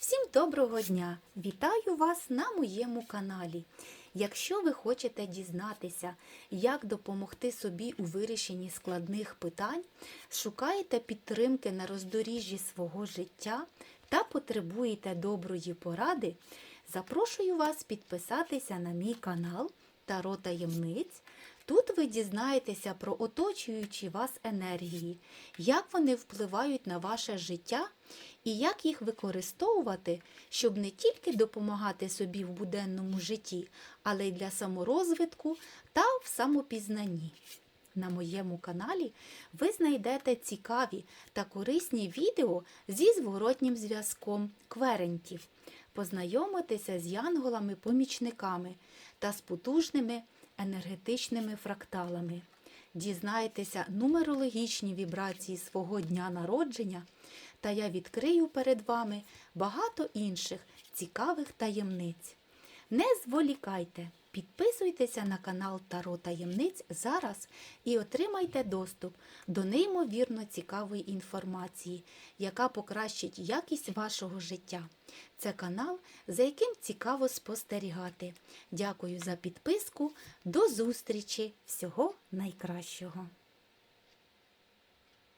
Всім доброго дня! Вітаю вас на моєму каналі. Якщо ви хочете дізнатися, як допомогти собі у вирішенні складних питань, шукаєте підтримки на роздоріжжі свого життя та потребуєте доброї поради, запрошую вас підписатися на мій канал Таро таємниць. Тут ви дізнаєтеся про оточуючі вас енергії, як вони впливають на ваше життя і як їх використовувати, щоб не тільки допомагати собі в буденному житті, але й для саморозвитку та в самопізнанні. На моєму каналі ви знайдете цікаві та корисні відео зі зворотнім зв'язком кверентів, познайомитися з янголами-помічниками та з потужними енергетичними фракталами. Дізнайтеся нумерологічні вібрації свого дня народження, та я відкрию перед вами багато інших цікавих таємниць. Не зволікайте, підписуйтеся на канал Таро Таємниць зараз і отримайте доступ до неймовірно цікавої інформації, яка покращить якість вашого життя. Це канал, за яким цікаво спостерігати. Дякую за підписку. До зустрічі! Всього найкращого!